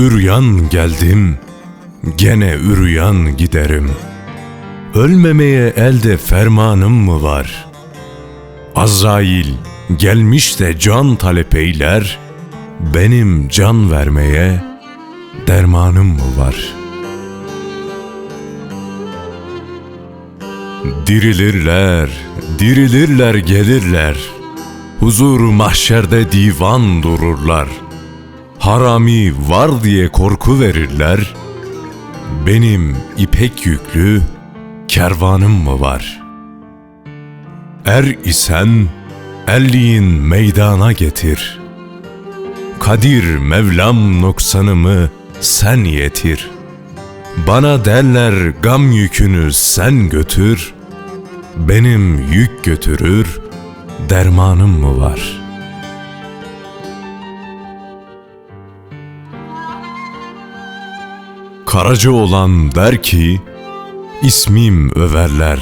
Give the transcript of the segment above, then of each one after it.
Üryan geldim, gene üryan giderim. Ölmemeye elde fermanım mı var? Azrail gelmiş de can talep eyler, benim can vermeye dermanım mı var? Dirilirler, dirilirler gelirler, huzuru mahşerde divan dururlar. Harami var diye korku verirler, benim ipek yüklü kervanım mı var? Er isen elliğin meydana getir. Kadir Mevlam noksanımı sen yetir. Bana derler gam yükünü sen götür. Benim yük götürür dermanım mı var?'' Karaca olan der ki, ismim överler.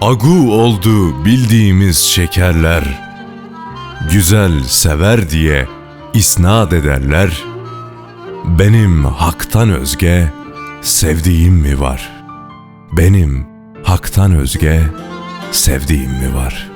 Agu oldu bildiğimiz şekerler. Güzel sever diye isnat ederler. Benim haktan özge sevdiğim mi var? Benim haktan özge sevdiğim mi var?''